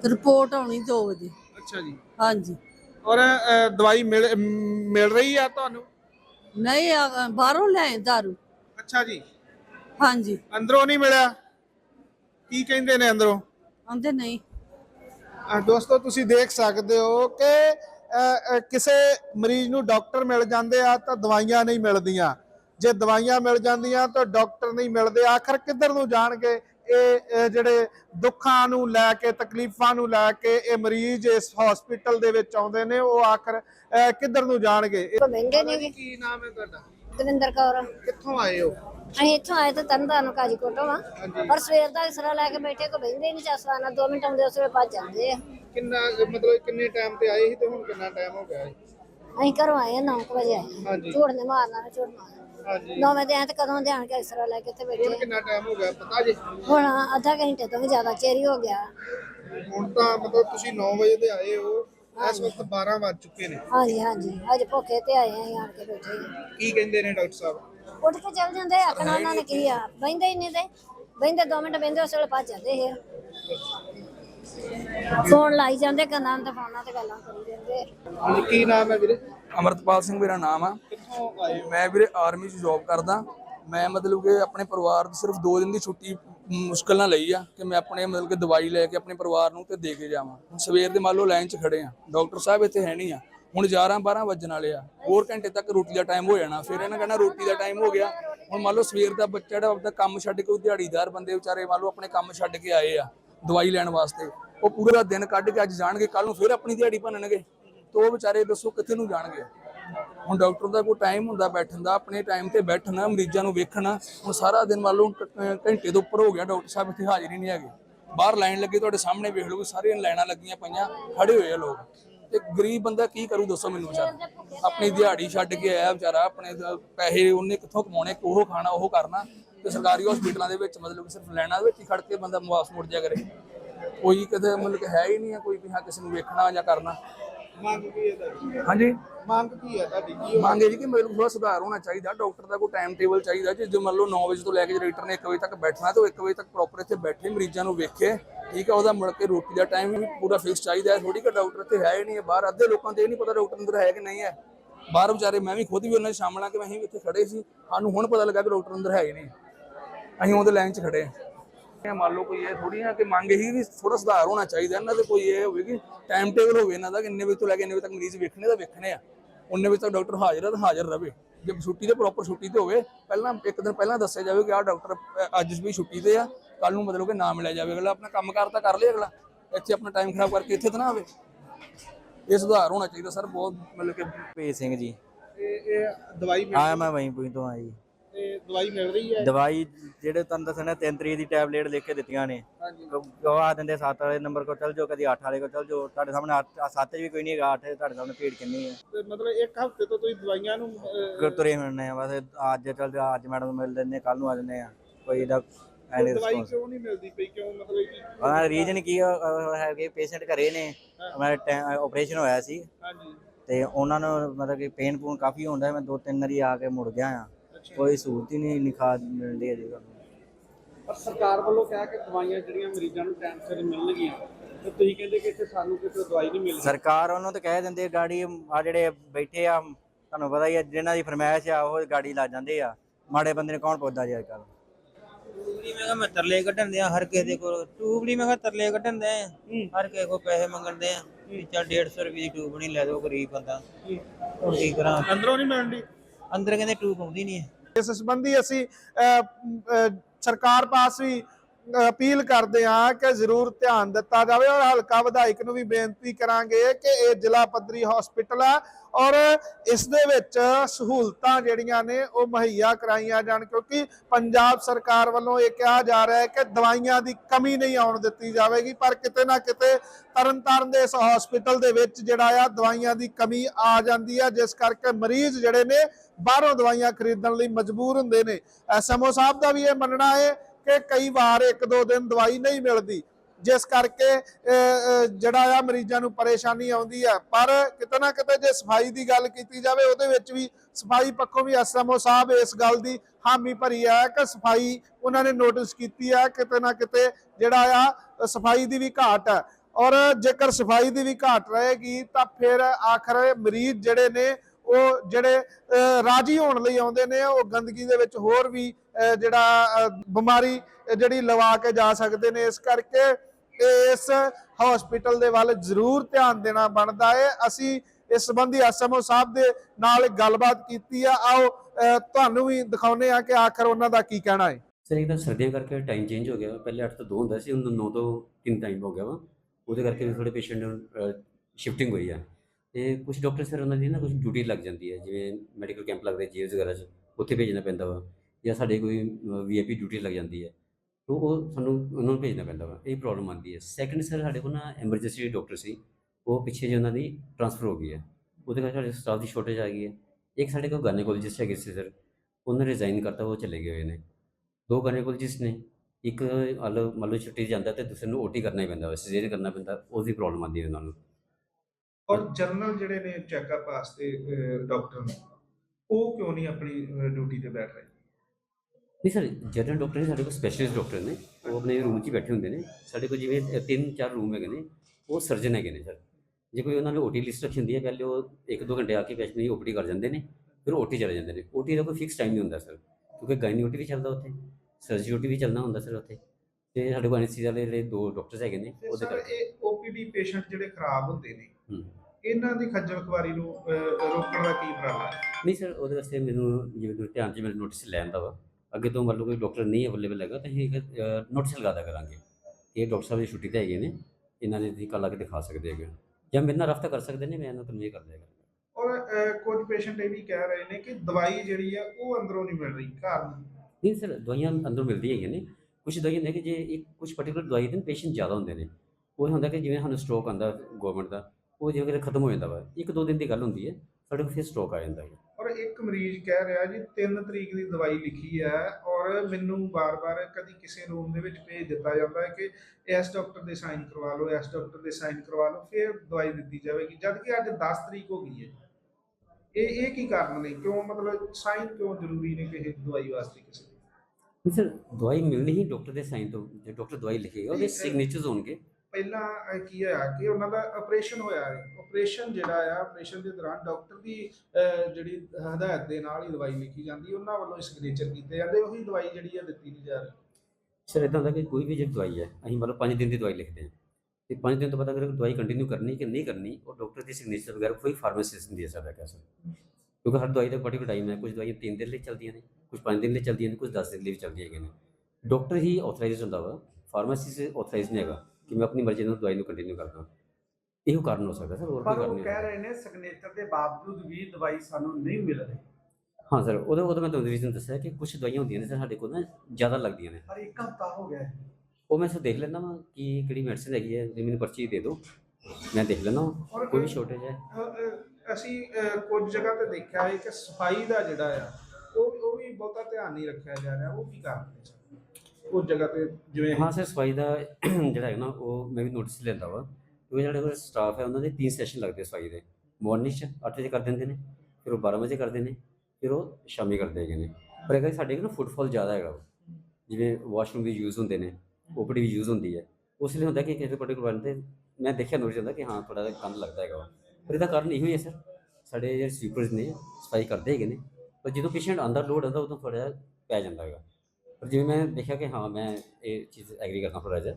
ਰਿਪੋਰਟ ਆਉਣੀ 2 ਵਜੇ।
ਅੱਛਾ ਜੀ।
ਹਾਂਜੀ।
ਔਰ ਅ, ਦਵਾਈ ਮਿਲ ਮਿਲ ਰਹੀ ਆ ਤੁਹਾਨੂੰ?
ਨਹੀਂ ਆ- ਬਾਹਰੋਂ ਲਿਆਏ ਦਾਰੂ।
ਅੱਛਾ ਜੀ।
ਹਾਂਜੀ।
ਅੰਦਰੋਂ ਨਹੀਂ ਮਿਲਿਆ? ਕੀ ਕਹਿੰਦੇ ਨੇ ਅੰਦਰੋਂ?
ਆਂਦੇ ਨਹੀਂ।
ਅ, ਦੋਸਤੋ ਤੁਸੀਂ ਦੇਖ ਸਕਦੇ ਹੋ ਕਿ ਕਿਸੇ ਮਰੀਜ਼ ਨੂੰ ਡਾਕਟਰ ਮਿਲ ਜਾਂਦੇ ਆ ਤਾਂ ਦਵਾਈਆਂ ਨਹੀਂ ਮਿਲਦੀਆਂ। ਜੇ ਦਵਾਈਆਂ ਮਿਲ ਜਾਂਦੀਆਂ ਤਾਂ ਡਾਕਟਰ ਨਹੀਂ ਮਿਲਦੇ। ਆਖਰ ਕਿੱਧਰ ਨੂੰ ਜਾਣਗੇ? ਇਹ ਜਿਹੜੇ ਦੁੱਖਾਂ ਨੂੰ ਲੈ ਕੇ ਤਕਲੀਫਾਂ ਨੂੰ ਲੈ ਕੇ ਇਹ ਮਰੀਜ਼ ਇਸ ਹਸਪੀਟਲ ਦੇ ਵਿੱਚ ਆਉਂਦੇ ਨੇ ਉਹ ਆਖਰ ਕਿੱਧਰ ਨੂੰ ਜਾਣਗੇ? ਕੀ ਨਾਮ ਹੈ ਤੁਹਾਡਾ?
ਦਵਿੰਦਰ ਕੌਰ।
ਕਿੱਥੋਂ ਆਏ ਹੋ?
ਅਸੀਂ ਇੱਥੋਂ ਆਏ ਤਾਂ ਤਰਨਤਾਰਨ ਕਾਜੀਕੋਟੋਂ ਆ। ਪਰ ਸਵੇਰ ਦਾ ਇਸਰਾ ਲੈ ਕੇ ਬੈਠੇ ਕੋ ਬਹਿੰਦੇ ਨਹੀਂ ਚਸਵਾਨਾ 2 ਮਿੰਟ ਆਉਂਦੇ ਉਸਲੇ ਭੱਜ ਜਾਂਦੇ ਆ।
ਕਿੰਨਾ ਮਤਲਬ ਕਿੰਨੇ ਟਾਈਮ ਤੇ ਆਏ ਸੀ ਤੇ ਹੁਣ ਕਿੰਨਾ ਟਾਈਮ ਹੋ ਗਿਆ ਹੈ
ਅਸੀਂ ਘਰੋਂ ਆਏ 9 ਵਜੇ ਆਏ। ਝੂੜ ਨੇ ਮਾਰਨਾ ਨੇ ਝੂੜ ਮਾਰਨਾ
ਹਾਂਜੀ।
9 ਵਜੇ ਆਏ ਤੇ ਕਦੋਂ ਧਿਆਨ ਕੇ ਇਸਰਾ ਲੈ ਕੇ ਇੱਥੇ
ਹੁਣ
ਬੈਠੇ
ਕਿੰਨਾ ਟਾਈਮ ਹੋ ਗਿਆ ਪਤਾ ਜੀ?
ਹੁਣ ਅੱਧਾ ਘੰਟੇ ਤੋਂ ਵੀ ਜ਼ਿਆਦਾ ਚੇਰੀ ਹੋ ਗਿਆ।
ਹੁਣ ਤਾਂ ਮਤਲਬ ਤੁਸੀਂ 9 ਵਜੇ ਦੇ ਆਏ ਹੋ। ਇਸ ਵਕਤ 12 ਵੱਜ ਚੁੱਕੇ ਨੇ।
ਹਾਂਜੀ ਹਾਂਜੀ। ਅੱਜ ਭੁੱਖੇ ਤੇ ਆਏ ਆਂ ਆਣ ਕੇ ਬੈਠੇ ਆ।
ਕੀ ਕਹਿੰਦੇ ਨੇ ਡਾਕਟਰ ਸਾਹਿਬ?
ਉੱਠ ਕੇ ਚੱਲ ਜਾਂਦੇ ਆਖਣਾ ਉਹਨਾਂ ਨੇ ਕੀ ਆ ਬਹਿੰਦੇ ਹੀ ਨਹੀਂ ਤੇ। ਬਹਿੰਦੇ 2 ਮਿੰਟ ਬਹਿੰਦੇ ਉਸ ਵੇਲੇ ਭੱਜ ਜਾਂਦੇ ਇਹ ਫੋਨ ਲਾਈ ਜਾਂਦੇ ਕੰਨਾਂ ਤੇ ਫੋਨਾਂ ਤੇ ਗੱਲਾਂ ਕਰੀ ਜਾਂਦੇ।
ਹਾਂਜੀ ਕੀ ਨਾਮ ਹੈ ਵੀਰੇ?
ਅਮਰਤਪਾਲ ਸਿੰਘ ਮੇਰਾ ਨਾਮ ਆ।
ਕਿੱਥੋਂ ਆਏ ਹੋ?
ਮੈਂ ਵੀਰੇ ਆਰਮੀ 'ਚ ਜੌਬ ਕਰਦਾ। ਮੈਂ ਮਤਲਬ ਕਿ ਆਪਣੇ ਪਰਿਵਾਰ ਦੀ ਸਿਰਫ 2 ਦਿਨ ਦੀ ਛੁੱਟੀ ਮੁਸ਼ਕਲ ਨਾਲ ਲਈ ਆ ਕਿ ਮੈਂ ਆਪਣੇ ਮਤਲਬ ਕਿ ਦਵਾਈ ਲੈ ਕੇ ਆਪਣੇ ਪਰਿਵਾਰ ਨੂੰ ਤੇ ਦੇ ਕੇ ਜਾਵਾਂ। ਹੁਣ ਸਵੇਰ ਦੇ ਮੰਨ ਲਓ ਲਾਈਨ 'ਚ ਖੜੇ ਆ। ਡਾਕਟਰ ਸਾਹਿਬ ਇੱਥੇ ਹੈ ਨਹੀਂ ਆ। ਹੁਣ 11 12 ਵੱਜਣ ਵਾਲੇ ਆ। ਹੋਰ ਘੰਟੇ ਤੱਕ ਰੋਟੀ ਦਾ ਟਾਈਮ ਹੋ ਜਾਣਾ। ਫਿਰ ਇਹਨਾਂ ਕਹਿਣਾ ਰੋਟੀ ਦਾ ਟਾਈਮ ਹੋ ਗਿਆ। ਹੁਣ ਮੰਨ ਲਓ ਸਵੇਰ ਦਾ ਬੱਚਾ ਜਿਹੜਾ ਆਪਦਾ ਕੰਮ ਛੱਡ ਕੇ ਉਹ ਦਿਹਾੜੀਦਾਰ ਬੰਦੇ ਵਿਚਾਰੇ ਮੰਨ ਲਓ ਆਪਣੇ ਕੰਮ ਛੱਡ ਕੇ ਆਏ ਆ ਦਵਾਈ ਲੈਣ ਵਾਸਤੇ, ਉਹ ਪੂਰਾ ਦਿਨ ਕੱਢ ਕੇ ਅੱਜ ਜਾਣਗੇ ਕੱਲ ਨੂੰ ਫਿਰ ਆਪਣੀ ਦਿਹਾੜੀ ਭੰਨਣਗੇ। ਤੇ ਉਹ ਵਿਚਾਰੇ ਦੱਸੋ ਕਿੱਥੇ ਨੂੰ ਜਾਣਗੇ? ਹੁਣ ਡਾਕਟਰ ਦਾ ਕੋਈ ਟਾਈਮ ਹੁੰਦਾ ਬੈਠਣ ਦਾ, ਆਪਣੇ ਟਾਈਮ ਤੇ ਬੈਠਣਾ, ਮਰੀਜ਼ਾਂ ਨੂੰ ਵੇਖਣਾ, ਹੁਣ ਸਾਰਾ ਦਿਨ ਮੰਨ ਲਓ ਘੰਟੇ ਤੋਂ ਉੱਪਰ ਹੋ ਗਿਆ, ਡਾਕਟਰ ਸਾਹਿਬ ਇੱਥੇ ਹਾਜ਼ਰ ਹੀ ਨਹੀਂ ਹੈਗੇ। ਬਾਹਰ ਲਾਈਨ ਲੱਗੀ, ਤੁਹਾਡੇ ਸਾਹਮਣੇ ਵੇਖ ਲਓ ਸਾਰੀਆਂ ਲਾਈਨਾਂ ਲੱਗੀਆਂ ਪਈਆਂ, ਖੜੇ ਹੋਏ ਆ ਲੋਕ। ਤੇ ਗਰੀਬ ਬੰਦਾ ਕੀ ਕਰੂ ਦੱਸੋ ਮੈਨੂੰ ਵਿਚਾਰਾ? ਆਪਣੀ ਦਿਹਾੜੀ ਛੱਡ ਕੇ ਆਇਆ ਵਿਚਾਰਾ, ਆਪਣੇ ਪੈਸੇ ਉਹਨੇ ਕਿੱਥੋਂ ਕਮਾਉਣੇ ਉਹ ਖਾਣਾ, ਉਹ ਕਰਨਾ। ਤੇ ਸਰਕਾਰੀ ਹਸਪੀਟਲਾਂ ਦੇ ਵਿੱਚ ਮਤਲਬ ਕਿ ਸਿਰਫ ਲਾਈਨਾਂ ਦੇ ਵਿੱਚ ਹੀ ਖੜ ਕੇ ਬੰਦਾ ਮੁਆਫ ਮੁੜ ਜਾ ਕਰੇ। ਕੋਈ ਕਿਤੇ ਮਤਲਬ ਕਿ ਹੈ ਹੀ ਨਹੀਂ ਹੈ ਕੋਈ ਵੀ ਹਾਂ ਕਿਸੇ ਨੂੰ ਵੇਖਣਾ ਜਾਂ ਕਰਨਾ।
ਮੰਗ ਕੀ ਹੈ ਤੁਹਾਡੀ?
ਹਾਂਜੀ।
ਮੰਗ ਕੀ ਹੈ ਤੁਹਾਡੀ? ਕੀ
ਮੰਗ ਹੈ ਜੀ ਕਿ ਮੈਨੂੰ ਥੋੜਾ ਸੁਧਾਰ ਹੋਣਾ ਚਾਹੀਦਾ ਡਾਕਟਰ ਦਾ ਕੋਈ ਟਾਈਮ ਟੇਬਲ ਚਾਹੀਦਾ ਜੇ ਜੋ ਮੰਨ ਲਓ 9 ਵਜੇ ਤੋਂ ਲੈ ਕੇ ਡਾਕਟਰ ਨੇ 1 ਵਜੇ ਤੱਕ ਬੈਠਣਾ ਤੇ ਉਹ 1 ਵਜੇ ਤੱਕ ਪ੍ਰੋਪਰ ਇੱਥੇ ਬੈਠੇ ਮਰੀਜ਼ਾਂ ਨੂੰ ਵੇਖੇ ਠੀਕ ਹੈ ਉਹਦਾ ਮੁੜ ਕੇ ਰੋਟੀ ਦਾ ਟਾਈਮ ਵੀ ਪੂਰਾ ਫਿਕਸ ਚਾਹੀਦਾ ਹੈ। ਥੋੜੀ ਕਿ ਡਾਕਟਰ ਇੱਥੇ ਹੈ ਹੀ ਨਹੀਂ ਹੈ ਬਾਹਰ ਅੱਧੇ ਲੋਕਾਂ ਤੇ ਇਹ ਨਹੀਂ ਪਤਾ ਡਾਕਟਰ ਅੰਦਰ ਹੈ ਕਿ ਨਹੀਂ ਹੈ। ਬਾਹਰ ਵਿਚਾਰੇ ਮੈਂ ਵੀ ਖੁਦ ਵੀ ਉਹਨਾਂ 'ਚ ਸ਼ਾਮਲ ਆ ਕਿ ਅਸੀਂ ਵੀ ਇੱਥੇ ਖੜੇ ਸੀ। ਸਾਨੂੰ ਹੁਣ ਪਤਾ ਲੱਗਾ ਕਿ ਡਾਕਟਰ ਅੰਦਰ ਹੈ ਹੀ ਨਹੀਂ। ਅਸੀਂ ਉਹਦੇ ਲਾਈਨ 'ਚ ਖੜੇ ਹਾਂ ਇਹ ਮੰਨ ਲਓ ਕੋਈ ਇਹ ਥੋੜੀ ਆ ਕਿ ਮੰਗ ਇਹੀ ਵੀ ਥੋੜਾ ਸੁਧਾਰ ਹੋਣਾ ਚਾਹੀਦਾ ਇਹਨਾਂ ਦੇ ਕੋਈ ਇਹ ਹੋਵੇ ਕਿ ਟਾਈਮ ਟੇਬਲ ਹੋਵੇ ਇਹਨਾਂ ਦਾ ਕਿ ਇੰਨੇ ਵਜੇ ਤੋਂ ਲੈ ਕੇ ਇੰਨੇ ਵਜੇ ਤੱਕ ਮਰੀਜ਼ ਵੇਖਣੇ ਤਾਂ ਵੇਖਣੇ ਆ। ਉਨੇ ਵਜੇ ਤੱਕ ਡਾਕਟਰ ਹਾਜ਼ਰ ਹੈ ਤਾਂ ਹਾਜ਼ਰ ਰਵੇ। ਜੇ ਛੁੱਟੀ ਤੇ ਪ੍ਰੋਪਰ ਛੁੱਟੀ ਤੇ ਹੋਵੇ ਪਹਿਲਾਂ ਇੱਕ ਦਿਨ ਪਹਿਲਾਂ ਦੱਸਿਆ ਜਾਵੇ ਕਿ ਆਹ ਡਾਕਟਰ ਅੱਜ ਵੀ ਛੁੱਟੀ ਤੇ ਆ ਕੱਲ ਨੂੰ ਮਤਲਬ ਕਿ ਨਾ ਮਿਲਿਆ ਜਾਵੇ। ਅਗਲਾ ਆਪਣਾ ਕੰਮ ਕਾਰ ਤਾਂ ਕਰ ਲੇ ਅਗਲਾ। ਇੱਥੇ ਆਪਣਾ ਟਾਈਮ ਖਰਾਬ ਕਰਕੇ ਇੱਥੇ ਤਾਂ ਨਾ ਆਵੇ। ਇਹ ਸੁਧਾਰ ਹੋਣਾ ਚਾਹੀਦਾ ਸਰ ਬਹੁਤ ਮਤਲਬ ਕਿ
ਭੇਜ ਸਿੰਘ ਜੀ।
ਇਹ ਇਹ ਦਵਾਈ
ਆਇਆ ਮੈਂ ਵਹੀਂ ਪੁਈ ਤੋਂ ਆ ਜੀ।
ਤੇ ਦਵਾਈ ਮਿਲ ਰਹੀ ਹੈ?
ਦਵਾਈ ਜਿਹੜੇ ਤੁਹਾਨੂੰ ਦੱਸਣਾ ਤਿੰਨ ਤਰੀਕ ਦੀ ਟੈਬਲੇਟ ਲਿਖ ਕੇ ਦਿੱਤੀਆਂ ਨੇ।
ਹਾਂਜੀ।
ਉਹ ਆ ਦਿੰਦੇ 7 ਵਾਲੇ ਨੰਬਰ ਕੋਲ ਚੱਲ ਜਾਓ ਕਦੀ 8 ਵਾਲੇ ਕੋਲ ਚੱਲ ਜਾਓ। ਤੁਹਾਡੇ ਸਾਹਮਣੇ 7 ਵੀ ਕੋਈ ਨਹੀਂ ਹੈਗਾ 8 ਤੁਹਾਡੇ ਸਾਹਮਣੇ ਭੀੜ ਕਿੰਨੀ ਹੈ।
ਤੇ ਮਤਲਬ ਇੱਕ ਹਫ਼ਤੇ ਤੋਂ ਤੁਸੀਂ ਦਵਾਈਆਂ ਨੂੰ ਅਹ,
ਤੁਰੇ ਹੁੰਨੇ ਆ ਬਸ ਅੱਜ ਚੱਲ ਜਾ ਅੱਜ ਮੈਡਮ ਮਿਲ ਲੈਂਦੇ ਕੱਲ ਨੂੰ ਆ ਜਾਂਦੇ ਆ। ਕੋਈ ਇਹਦਾ ਐਨੀ
ਦਵਾਈ
ਰਿਸਪੌਂਸ
ਕਿਉਂ ਨਹੀਂ ਮਿਲਦੀ ਪਈ? ਕਿਉਂ ਮਤਲਬ ਕਿ
ਉਹਨਾਂ ਰੀਜਨ ਕੀ ਆ, ਅਹ, ਹੈ ਕਿ ਪੇਸ਼ੈਂਟ ਘਰੇ ਨੇ। ਮੇਰਾ ਆਪਰੇਸ਼ਨ ਹੋਇਆ ਸੀ।
ਹਾਂਜੀ।
ਤੇ ਉਹਨਾਂ ਨੂੰ ਮਤਲਬ ਕਿ ਪੇਨ ਪੂਨ ਕਾਫੀ ਹੁੰਦਾ ਮੈਂ ਦੋ ਤਿੰਨ ਵਾਰੀ ਆ ਕੇ ਮੁੜ ਗਿਆ ਆ। ਕੋਈ ਸਹੂਲਤ ਹੀ ਨਹੀਂ ਨਿਖਾਦ ਮਿਲਦੀ ਹੈ ਜੀ ਤੁਹਾਨੂੰ
ਪਰ ਸਰਕਾਰ ਵੱਲੋਂ ਕਿਹਾ ਕਿ ਦਵਾਈਆਂ ਜਿਹੜੀਆਂ ਮਰੀਜ਼ਾਂ ਨੂੰ ਟਾਈਮ ਸਿਰ ਮਿਲਣਗੀਆਂ ਤੇ ਤੁਸੀਂ ਕਹਿੰਦੇ ਕਿ ਇੱਥੇ ਸਾਨੂੰ ਕਿਤੇ ਦਵਾਈ ਨਹੀਂ ਮਿਲਦੀ।
ਸਰਕਾਰ ਉਹਨੂੰ ਤਾਂ ਕਹਿ ਦਿੰਦੇ ਆ, ਗਾੜੀ ਆ ਜਿਹੜੇ ਬੈਠੇ ਆ ਤੁਹਾਨੂੰ ਪਤਾ ਹੀ ਆ ਜਿਨ੍ਹਾਂ ਦੀ ਫਰਮਾਇਸ਼ ਆ ਉਹ ਗਾੜੀ ਲਾ ਜਾਂਦੇ ਆ। ਮਾੜੇ ਬੰਦੇ ਨੇ ਕੌਣ ਪੁੱਛਦਾ ਜੀ ਅੱਜ ਕੱਲ
ਟੂਬਲੀ ਮੈਂ ਕਿਹਾ ਮੈਂ ਤਰਲੇ ਕੱਢਣ ਦਿਆਂ ਹਰ ਕਿਸੇ ਦੇ ਕੋਲ। ਟੂਬਲੀ ਮੈਂ ਕਿਹਾ ਤਰਲੇ ਕੱਢਣ ਦੇ ਹਰ ਕਿਸੇ ਕੋਲ ਪੈਸੇ ਮੰਗਣ ਦੇ ਆ ਚੱਲ 150 ਰੁਪਏ ਦੀ ਟੂਬ ਨਹੀਂ ਲੈ ਦੋ ਗਰੀਬ ਬੰਦਾ। ਹੁਣ ਕੀ ਕਰਾਂ?
ਅੰਦਰੋਂ ਨਹੀਂ ਮਿਲਦੀ
ਅੰਦਰ ਕਹਿੰਦੇ ਟੂਬ ਆਉਂਦੀ ਨਹੀਂ ਹੈ
ਇਸ ਸੰਬੰਧੀ ਅਸੀਂ ਸਰਕਾਰ ਪਾਸ ਵੀ ਅਪੀਲ ਕਰਦੇ ਹਾਂ ਕਿ ਜ਼ਰੂਰ ਧਿਆਨ ਦਿੱਤਾ ਜਾਵੇ ਔਰ ਹਲਕਾ ਵਿਧਾਇਕ ਨੂੰ ਵੀ ਬੇਨਤੀ ਕਰਾਂਗੇ ਕਿ ਇਹ ਜ਼ਿਲ੍ਹਾ ਪੱਧਰੀ ਹਸਪੀਟਲ ਆ ਔਰ ਇਸ ਦੇ ਵਿੱਚ ਸਹੂਲਤਾਂ ਜਿਹੜੀਆਂ ਨੇ ਉਹ ਮੁਹੱਈਆ ਕਰਾਈਆਂ ਜਾਣ ਕਿਉਂਕਿ ਪੰਜਾਬ ਸਰਕਾਰ ਵੱਲੋਂ ਇਹ ਕਿਹਾ ਜਾ ਰਿਹਾ ਹੈ ਕਿ ਦਵਾਈਆਂ ਦੀ ਕਮੀ ਨਹੀਂ ਆਉਣ ਦਿੱਤੀ ਜਾਵੇਗੀ, ਪਰ ਕਿਤੇ ਨਾ ਕਿਤੇ ਤਰਨਤਾਰਨ ਦੇ ਇਸ ਹਸਪੀਟਲ ਦੇ ਵਿੱਚ ਜਿਹੜਾ ਆ ਦਵਾਈਆਂ ਦੀ ਕਮੀ ਆ ਜਾਂਦੀ ਆ ਜਿਸ ਕਰਕੇ ਮਰੀਜ਼ ਜਿਹੜੇ ਨੇ ਬਾਹਰੋਂ ਦਵਾਈਆਂ ਖਰੀਦਣ ਲਈ ਮਜਬੂਰ ਹੁੰਦੇ ਨੇ। ਐਸਐਮਓ ਸਾਹਿਬ ਦਾ ਵੀ ਇਹ ਮੰਨਣਾ ਹੈ ਕਿ ਕਈ ਵਾਰ ਇੱਕ ਦੋ ਦਿਨ ਦਵਾਈ ਨਹੀਂ ਮਿਲਦੀ। ਜਿਸ ਕਰਕੇ ਜਿਹੜਾ ਆ ਮਰੀਜ਼ਾਂ ਨੂੰ ਪਰੇਸ਼ਾਨੀ ਆਉਂਦੀ ਹੈ ਪਰ ਕਿਤੇ ਨਾ ਕਿਤੇ ਜੇ ਸਫ਼ਾਈ ਦੀ ਗੱਲ ਕੀਤੀ ਜਾਵੇ, ਉਹਦੇ ਵਿੱਚ ਵੀ ਸਫ਼ਾਈ ਪੱਖੋਂ ਵੀ ਐਸਐਮਓ ਸਾਹਿਬ ਇਸ ਗੱਲ ਦੀ ਹਾਮੀ ਭਰੀ ਹੈ ਕਿ ਸਫ਼ਾਈ ਉਹਨਾਂ ਨੇ ਨੋਟਿਸ ਕੀਤੀ ਹੈ ਕਿਤੇ ਨਾ ਕਿਤੇ ਜਿਹੜਾ ਆ, ਸਫ਼ਾਈ ਦੀ ਵੀ ਘਾਟ ਹੈ ਔਰ ਜੇਕਰ ਸਫ਼ਾਈ ਦੀ ਵੀ ਘਾਟ ਰਹੇਗੀ, ਤਾਂ ਫਿਰ ਆਖਰ ਮਰੀਜ਼ ਜਿਹੜੇ ਨੇ, ਉਹ ਜਿਹੜੇ ਰਾਜੀ ਹੋਣ ਲਈ ਆਉਂਦੇ ਨੇ, ਉਹ ਗੰਦਗੀ ਦੇ ਵਿੱਚ ਹੋਰ ਵੀ ਜਿਹੜਾ ਬਿਮਾਰੀ ਜਿਹੜੀ ਲਵਾ ਕੇ ਜਾ ਸਕਦੇ ਨੇ, ਇਸ ਕਰਕੇ ਇਸ ਹਸਪੀਟਲ ਦੇ ਵੱਲ ਜ਼ਰੂਰ ਧਿਆਨ ਦੇਣਾ ਬਣਦਾ ਹੈ। ਅਸੀਂ ਇਸ ਸੰਬੰਧੀ ਐਸਐਮਓ ਸਾਹਿਬ ਦੇ ਨਾਲ ਗੱਲਬਾਤ ਕੀਤੀ ਆ। ਆਓ ਤੁਹਾਨੂੰ ਵੀ ਦਿਖਾਉਨੇ ਆ ਕਿ ਆਖਰ ਉਹਨਾਂ ਦਾ ਕੀ ਕਹਿਣਾ ਹੈ।
ਸਰ ਇੱਕ ਸਰਦੀਆਂ ਕਰਕੇ ਟਾਈਮ ਚੇਂਜ ਹੋ ਗਿਆ। ਵਾ। ਪਹਿਲੇ 8 ਤੋਂ 2 ਹੁੰਦਾ ਸੀ, ਹੁਣ 9 ਤੋਂ 3 ਟਾਈਮ ਹੋ ਗਿਆ ਵਾ। ਉਹਦੇ ਕਰਕੇ ਵੀ ਥੋੜੇ ਪੇਸ਼ੈਂਟ ਨੂੰ ਸ਼ਿਫਟਿੰਗ ਹੋਈ ਆ। ਤੇ ਕੁਝ ਡਾਕਟਰ ਸਰ ਉਹਨਾਂ ਦੀ ਨਾ ਕੁਝ ਡਿਊਟੀ ਲੱਗ ਜਾਂਦੀ ਹੈ, ਜਿਵੇਂ ਮੈਡੀਕਲ ਕੈਂਪ ਲੱਗਦੇ ਜੇਲਸ ਵਗੈਰਾ 'ਚ, ਉੱਥੇ ਭੇਜਣਾ ਪੈਂਦਾ ਵਾ। ਜਾਂ ਸਾਡੇ ਕੋਈ ਵੀਆਈਪੀ ਡਿਊਟੀ ਲੱਗ ਜਾਂਦੀ ਹੈ, ਤਾਂ ਉਹ ਸਾਨੂੰ ਉਹਨਾਂ ਨੂੰ ਭੇਜਣਾ ਪੈਂਦਾ ਵਾ, ਇਹ ਪ੍ਰੋਬਲਮ ਆਉਂਦੀ ਹੈ। ਸੈਕੰਡ ਸਰ ਸਾਡੇ ਕੋਲ ਨਾ ਐਮਰਜੈਂਸੀ ਡਾਕਟਰ ਸੀ, ਉਹ ਪਿੱਛੇ ਜਿਹੇ ਉਹਨਾਂ ਦੀ ਟ੍ਰਾਂਸਫਰ ਹੋ ਗਈ ਹੈ। ਉਹਦੇ ਕਰਕੇ ਸਾਡੇ ਸਟਾਫ ਦੀ ਸ਼ੋਰਟੇਜ ਆ ਗਈ ਹੈ। ਇੱਕ ਸਾਡੇ ਕੋਲ ਗਾਇਨੋਕੋਲੋਜਿਸਟ ਹੈਗੇ ਸੀ ਸਰ ਉਹਨੇ ਰਿਜ਼ਾਈਨ ਕਰਤਾ, ਉਹ ਚਲੇ ਗਏ ਹੋਏ ਨੇ। ਦੋ ਗਾਇਨੋਕੋਲੋਜਿਸਟ ਨੇ, ਇੱਕ ਹਲ ਮੰਨ ਲਓ ਛੁੱਟੀ ਜਾਂਦਾ ਤੇ ਦੂਸਰੇ ਨੂੰ ਓਟੀ ਕਰਨਾ ਹੀ ਪੈਂਦਾ ਸਿਜ਼ੇਰੀਅਨ ਕਰਨਾ ਪੈਂਦਾ, ਉਹਦੀ ਪ੍ਰੋਬਲਮ ਆਉਂਦੀ ਹੈ ਉਹਨਾਂ ਨੂੰ।
ਔਰ ਜਨਰਲ ਜਿਹੜੇ ਨੇ ਚੈੱਕਅਪ ਵਾਸਤੇ ਡਾਕਟਰ ਨੇ, ਉਹ ਕਿਉਂ ਨਹੀਂ ਆਪਣੀ ਡਿਊਟੀ ਤੇ ਬੈਠ ਰਹੇ?
ਨਹੀਂ ਸਰ ਜਨਰਲ ਡਾਕਟਰ ਨੇ ਸਾਡੇ ਕੋਲ ਸਪੈਸ਼ਲਿਸਟ ਡਾਕਟਰ ਨੇ ਉਹ ਆਪਣੇ ਰੂਮ 'ਚ ਹੀ ਬੈਠੇ ਹੁੰਦੇ ਨੇ। ਸਾਡੇ ਕੋਲ ਜਿਵੇਂ ਅ, ਤਿੰਨ ਚਾਰ ਰੂਮ ਹੈਗੇ ਨੇ ਉਹ ਸਰਜਨ ਹੈਗੇ ਨੇ ਸਰ। ਜੇ ਕੋਈ ਉਹਨਾਂ ਨੇ ਓਟੀ ਲਿਸਟ ਰੱਖੀ ਹੁੰਦੀ ਹੈ ਪਹਿਲੇ ਉਹ ਇੱਕ ਦੋ ਘੰਟੇ ਆ ਕੇ ਪੇਸ਼ੈਂਟ ਦੀ ਓਪੀਡੀ ਕਰ ਜਾਂਦੇ ਨੇ ਫਿਰ ਓਟੀ ਚਲੇ ਜਾਂਦੇ ਨੇ। ਓਟੀ ਦਾ ਕੋਈ ਫਿਕਸ ਟਾਈਮ ਨਹੀਂ ਹੁੰਦਾ ਸਰ ਕਿਉਂਕਿ ਗਾਇਨੀ ਓਟੀ ਵੀ ਚੱਲਦਾ ਉੱਥੇ ਸਰਜਰੀ ਓਟੀ ਵੀ ਚੱਲਣਾ ਹੁੰਦਾ ਸਰ ਉੱਥੇ। ਤੇ ਸਾਡੇ ਕੋਲ ਐਨਸੀ ਵਾਲੇ ਜਿਹੜੇ ਦੋ ਡਾਕਟਰਸ ਹੈਗੇ ਨੇ ਉਹਦੇ
ਸਰ
ਕਰਕੇ।
ਇਹ ਓਪੀਡੀ ਪੇਸ਼ੈਂਟ ਜਿਹੜੇ ਖਰਾਬ ਹੁੰਦੇ ਨੇ
ਹੂੰ।
ਇਹਨਾਂ ਦੀ ਖੱਜਲ ਖੁਆਰੀ ਨੂੰ ਅਹ, ਰੋਕਣ ਦਾ ਕੀ ਉਪਰਾਲਾ ਹੈ?
ਨਹੀਂ ਸਰ ਉਹਦੇ ਵਾਸਤੇ ਮੈਨੂੰ ਜਿਵੇਂ ਤੁਸੀਂ ਧਿਆਨ 'ਚ ਮੇਰੇ ਨੋਟਿਸ ਲੈਣ ਦਾ ਵਾ। ਅੱਗੇ ਤੋਂ ਮੰਨ ਲਓ ਕੋਈ ਡਾਕਟਰ ਨਹੀਂ ਅਵੇਲੇਬਲ ਹੈਗਾ ਤਾਂ ਅਸੀਂ ਨੋਟਿਸ ਲਗਾ ਦਿਆ ਕਰਾਂਗੇ ਕਿ ਇਹ ਡਾਕਟਰ ਸਾਹਿਬ ਦੀ ਛੁੱਟੀ ਤੇ ਹੈਗੇ ਨੇ ਇਹਨਾਂ ਦੇ ਤੁਸੀਂ ਕੱਲ੍ਹ ਆ ਕੇ ਦਿਖਾ ਸਕਦੇ ਹੈਗੇ। ਜਾਂ ਮੇਰੇ ਨਾਲ ਰਫਤਾ ਕਰ ਸਕਦੇ ਨੇ ਮੈਂ ਇਹਨਾਂ ਨੂੰ ਕਨਵੇ ਕਰ ਦਿਆਂਗਾ
ਔਰ ਕੁਝ ਪੇਸ਼ੈਂਟ ਇਹ ਵੀ ਕਹਿ ਰਹੇ ਨੇ ਕਿ ਦਵਾਈ ਜਿਹੜੀ ਆ ਉਹ ਅੰਦਰੋਂ ਨਹੀਂ ਮਿਲ ਰਹੀ ਘਰ ਨੂੰ
ਨਹੀਂ ਸਰ ਦਵਾਈਆਂ ਅੰਦਰੋਂ ਮਿਲਦੀਆਂ ਹੈਗੀਆਂ ਨੇ। ਕੁਝ ਦਵਾਈਆਂ ਨੇ ਕਿ ਜੇ ਇੱਕ ਕੁਝ ਪਾਰਟਿਕੂਲਰ ਦਵਾਈ ਦੇ ਪੇਸ਼ੈਂਟ ਜ਼ਿਆਦਾ ਹੁੰਦੇ ਨੇ ਉਹ ਹੁੰਦਾ ਕਿ ਜਿਵੇਂ ਸਾਨੂੰ ਸਟ੍ਰੋਕ ਆਂਦਾ ਗਵਰਨਮੈਂਟ ਦਾ ਉਹ ਜਿਵੇਂ ਖਤਮ ਹੋ ਜਾਂਦਾ ਵਾ ਇੱਕ ਦੋ ਦਿਨ ਦੀ ਗੱਲ ਹੁੰਦੀ ਹੈ ਸਾਡੇ ਕੋਲ ਫਿਰ ਸਟ੍ਰੋਕ ਆ ਜਾਂਦਾ ਹੈ
ਇੱਕ ਮਰੀਜ਼ ਕਹਿ ਰਿਹਾ ਜੀ 3 ਤਰੀਕ ਦੀ ਦਵਾਈ ਲਿਖੀ ਹੈ ਔਰ ਮੈਨੂੰ ਬਾਰ-ਬਾਰ ਕਦੀ ਕਿਸੇ ਰੂਮ ਦੇ ਵਿੱਚ ਭੇਜ ਦਿੱਤਾ ਜਾਂਦਾ ਹੈ ਕਿ ਇਸ ਡਾਕਟਰ ਦੇ ਸਾਈਨ ਕਰਵਾ ਲਓ ਇਸ ਡਾਕਟਰ ਦੇ ਸਾਈਨ ਕਰਵਾ ਲਓ ਫਿਰ ਦਵਾਈ ਦਿੱਤੀ ਜਾਵੇਗੀ। ਜਦ ਕਿ ਅੱਜ 10 ਤਰੀਕ ਹੋ ਗਈ ਹੈ। ਇਹ ਇਹ ਕੀ ਕਾਰਨ ਨੇ? ਕਿਉਂ ਮਤਲਬ ਸਾਈਨ ਕਿਉਂ ਜ਼ਰੂਰੀ ਨੇ ਕਿਸੇ ਦਵਾਈ ਵਾਸਤੇ ਕਿਸੇ
ਸਰ ਦਵਾਈ ਮਿਲਣੀ ਹੀ ਡਾਕਟਰ ਦੇ ਸਾਈਨ ਤੋਂ ਜੇ ਡਾਕਟਰ ਦਵਾਈ ਲਿਖੇਗਾ ਉਹਦੇ। ਸਿਗਨੇਚਰਸ ਹੋਣਗੇ।
ਪਹਿਲਾਂ ਅਹ, ਕੀ ਹੋਇਆ ਕਿ ਉਹਨਾਂ ਦਾ ਆਪਰੇਸ਼ਨ ਹੋਇਆ ਹੈ। ਆਪਰੇਸ਼ਨ ਜਿਹੜਾ ਆ ਆਪਰੇਸ਼ਨ ਦੇ ਦੌਰਾਨ ਡਾਕਟਰ ਦੀ ਅਹ, ਜਿਹੜੀ ਹਦਾਇਤ ਦੇ ਨਾਲ ਹੀ ਦਵਾਈ ਲਿਖੀ ਜਾਂਦੀ ਉਹਨਾਂ ਵੱਲੋਂ ਸਿਗਨੇਚਰ ਕੀਤੇ ਜਾਂਦੇ ਉਹੀ ਦਵਾਈ ਜਿਹੜੀ ਆ ਦਿੱਤੀ ਨਹੀਂ ਜਾ ਰਹੀ।
ਸਰ ਇਦਾਂ ਹੁੰਦਾ ਕਿ ਕੋਈ ਵੀ ਜੇ ਦਵਾਈ ਹੈ ਅਸੀਂ ਮਤਲਬ 5 ਦਿਨ ਦੀ ਦਵਾਈ ਲਿਖਦੇ ਹਾਂ। ਤੇ 5 ਦਿਨ ਤੋਂ ਬਾਅਦ ਅਗਰ ਦਵਾਈ ਕੰਟੀਨਿਊ ਕਰਨੀ ਕਿ ਨਹੀਂ ਕਰਨੀ ਉਹ ਡਾਕਟਰ ਦੀ ਸਿਗਨੇਚਰ ਵਗੈਰਾ ਕੋਈ ਫਾਰਮਾਸਿਸਟ ਨਹੀਂ ਦੇ ਸਕਦਾ ਕਹਿ ਸਕਦਾ ਕਿਉਂਕਿ ਹਰ ਦਵਾਈ ਦਾ ਪਾਰਟਿਕੂਲਰ ਟਾਈਮ ਹੈ ਕੁਝ ਦਵਾਈਆਂ 3 ਦਿਨ ਲਈ ਚੱਲਦੀਆਂ ਨੇ ਕੁਝ 5 ਦਿਨ ਲਈ ਚੱਲਦੀਆਂ ਨੇ ਕੁਝ 10 ਦਿਨ ਲਈ ਵੀ ਚੱਲਦੀਆਂ ਹੈਗੀਆਂ ਨੇ। ਡਾਕਟਰ ਹੀ ਆਥੋਰਾਈਜ਼ਡ ਹੁੰਦਾ ਵਾ ਫਾਰਮਾਸਿਸਟ ਆਥੋਰਾਈਜ਼ਡ ਨਹੀਂ ਹੈਗਾ। ਕਿ ਮੈਂ ਆਪਣੀ ਮਰਜ਼ੀ ਨਾਲ ਦਵਾਈ ਨੂੰ ਕੰਟੀਨਿਊ ਕਰਦਾ ਇਹੋ ਕਾਰਨ ਹੋ ਸਕਦਾ ਸਰ ਹੋਰ ਕੋਈ
ਪਰ
ਕਾਰਨ
ਉਹ
ਨਹੀਂ
ਕਹਿ
ਹੋ ਸਕਦਾ।
ਰਹੇ ਨੇ ਸਿਗਨੇਚਰ ਦੇ ਬਾਵਜੂਦ ਵੀ ਦਵਾਈ ਸਾਨੂੰ ਨਹੀਂ ਮਿਲ ਰਹੀ।
ਹਾਂ ਸਰ ਉਹਦਾ ਉਹਦਾ ਮੈਂ ਤੁਹਾਨੂੰ ਰੀਜ਼ਨ ਦੱਸਿਆ ਕਿ ਕੁਝ ਦਵਾਈਆਂ ਹੁੰਦੀਆਂ ਨੇ ਸਰ ਸਾਡੇ ਕੋਲ ਨਾ ਜ਼ਿਆਦਾ ਲੱਗਦੀਆਂ ਨੇ।
ਪਰ ਇੱਕ ਹਫਤਾ ਹੋ ਗਿਆ ਹੈ।
ਉਹ ਮੈਂ ਸਰ ਦੇਖ ਲੈਂਦਾ ਵਾਂ ਕਿ ਕਿਹੜੀ ਮੈਡੀਸਿਨ ਹੈਗੀ ਹੈ ਜੇ ਮੈਨੂੰ ਪਰਚੀ ਦੇ ਦਿਓ। ਮੈਂ ਦੇਖ ਲੈਂਦਾ ਵਾਂ ਕੋਈ ਸ਼ੋਰਟੇਜ ਹੈ।
ਅਹ, ਅਹ, ਅਸੀਂ ਅਹ, ਕੁਝ ਜਗ੍ਹਾ ਤੇ ਦੇਖਿਆ ਹੈ ਕਿ ਸਫ਼ਾਈ ਦਾ ਜਿਹੜਾ ਆ ਉਹ ਉਹ ਵੀ ਬਹੁਤਾ ਧਿਆਨ ਨਹੀਂ ਰੱਖਿਆ ਜਾ ਰਿਹਾ ਉਹ ਕੀ ਕਾਰਨ ਨੇ ਉਹ ਜਗ੍ਹਾ ਤੇ ਜਿਵੇਂ
ਹਾਂ ਸਰ, ਸਫ਼ਾਈ ਦਾ ਜਿਹੜਾ ਹੈ ਨਾ, ਉਹ ਮੈਂ ਵੀ ਨੋਟਿਸ ਲੈਂਦਾ ਵਾ। ਕਿਉਂਕਿ ਜਿਹੜੇ ਕੋਲ ਸਟਾਫ ਹੈ, ਉਹਨਾਂ ਦੇ ਤਿੰਨ ਸੈਸ਼ਨ ਲੱਗਦੇ ਸਫ਼ਾਈ ਦੇ। ਮਾਰਨਿੰਗ 'ਚ 8 ਵਜੇ ਕਰ ਦਿੰਦੇ ਨੇ, ਫਿਰ ਉਹ 12 ਵਜੇ ਕਰਦੇ ਨੇ, ਫਿਰ ਉਹ ਸ਼ਾਮੀ ਕਰਦੇ ਹੈਗੇ ਨੇ। ਪਰ ਅਗਰ ਸਾਡੇ ਕੋਲ ਨਾ ਫੁੱਟਫਾਲ ਜ਼ਿਆਦਾ ਹੈਗਾ ਵਾ। ਜਿਵੇਂ ਵਾਸ਼ਰੂਮ ਵੀ ਯੂਜ਼ ਹੁੰਦੇ ਨੇ ਓਪੀਡੀ ਵੀ ਯੂਜ਼ ਹੁੰਦੀ ਹੈ। ਉਸ ਲਈ ਹੁੰਦਾ ਕਿ ਕਿਸੇ ਪਾਰਟਿਕੂਲਰ ਤੇ ਮੈਂ ਦੇਖਿਆ ਨੋਟਿਸ ਹੁੰਦਾ ਕਿ ਹਾਂ ਥੋੜਾ ਜਿਹਾ ਕੰਮ ਲੱਗਦਾ ਹੈਗਾ ਵਾ। ਪਰ ਇਹਦਾ ਕਾਰਨ ਇਹੋ ਹੀ ਹੈ ਸਰ, ਸਾਡੇ ਜਿਹੜੇ ਸਵੀਪਰਸ ਨੇ, ਸਫ਼ਾਈ ਕਰਦੇ ਹੈਗੇ ਨੇ। ਪਰ ਜਦੋਂ ਪੇਸ਼ੈਂਟ ਅੰਦਰ ਲੋਡ ਆਉਂਦਾ, ਉਦੋਂ ਥੋੜਾ ਜਿਹਾ ਪੈ ਜਾਂਦਾ ਹੈਗਾ। ਪਰ ਜਿਵੇਂ ਮੈਂ ਦੇਖਿਆ ਕਿ ਹਾਂ ਮੈਂ ਇਹ ਚੀਜ਼ ਐਗਰੀ ਕਰਦਾ ਥੋੜਾ ਜਿਹਾ।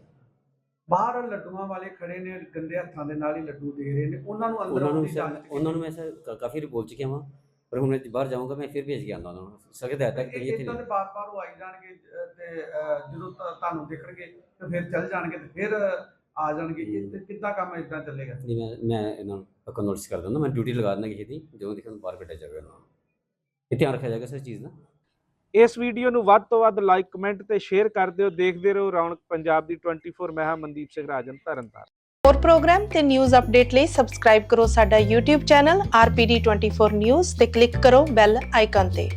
ਬਾਹਰ ਲੱਡੂਆਂ ਵਾਲੇ ਖੜੇ ਨੇ ਗੰਦੇ ਹੱਥਾਂ ਦੇ ਨਾਲ ਹੀ ਲੱਡੂ ਦੇ ਰਹੇ ਨੇ। ਉਹਨਾਂ ਨੂੰ ਅੰਦਰ
ਉਹਨਾਂ ਨੂੰ
ਆਉਣ ਦੀ ਇਜਾਜ਼ਤ
ਉਹਨਾਂ ਨੂੰ ਮੈਂ ਸਰ ਕ- ਕਾਫੀ ਵਾਰੀ ਬੋਲ ਚੁੱਕਿਆ ਵਾਂ ਪਰ ਹੁਣ ਮੈਂ ਬਾਹਰ ਜਾਊਂਗਾ ਮੈਂ ਫਿਰ ਭੇਜ ਕੇ ਆਉਂਦਾ ਉਹਨਾਂ ਨੂੰ। ਸਕਦਾ ਹੈ ਤੱਕ
ਇਦਾਂ ਦੇ ਬਾਰ-ਬਾਰ ਉਹ ਆਈ ਜਾਣਗੇ ਅਹ, ਤੇ ਅਹ, ਜਦੋਂ ਤੁਹਾਨੂੰ ਦੇਖਣਗੇ ਤੇ ਫਿਰ ਚੱਲ ਜਾਣਗੇ ਤੇ ਫਿਰ ਆ ਜਾਣਗੇ। ਇਹ ਤੇ ਕਿੱਦਾਂ ਕੰਮ ਇਦਾਂ ਚੱਲੇਗਾ?
ਨਹੀਂ ਮੈਂ ਮੈਂ ਇਹਨਾਂ ਨੂੰ ਪੱਕਾ ਨੋਟਿਸ ਕਰ ਦਿੰਦਾ ਮੈਂ ਡਿਊਟੀ ਲਗਾ ਦਿੰਦਾ ਕਿਸੇ ਦੀ ਜਦੋਂ ਦੇਖਣ ਬਾਹਰ ਕੱਢਿਆ ਜਾਵੇ ਉਹਨਾਂ ਨੂੰ। ਇਹ ਧਿਆਨ ਰੱਖਿਆ ਜਾਏਗਾ ਸਰ ਚੀਜ਼ ਦਾ।
ਇਸ ਵੀਡੀਓ ਨੂੰ ਵੱਧ ਤੋਂ ਵੱਧ ਲਾਈਕ ਕਮੈਂਟ ਤੇ ਸ਼ੇਅਰ ਕਰ ਦਿਓ। ਦੇਖਦੇ ਰਹੋ ਰੌਣਕ ਪੰਜਾਬ ਦੀ 24 ਮੈਂ ਹਾਂ ਮਨਦੀਪ ਸਿੰਘ ਰਾਜਨ, ਤਰਨਤਾਰਨ।
ਹੋਰ ਪ੍ਰੋਗਰਾਮ ਤੇ ਨਿਊਜ਼ ਅਪਡੇਟ ਲਈ ਸਬਸਕ੍ਰਾਈਬ ਕਰੋ ਸਾਡਾ YouTube ਚੈਨਲ RPD24 News ਤੇ ਕਲਿੱਕ ਕਰੋ ਬੈਲ ਆਈਕਨ ਤੇ।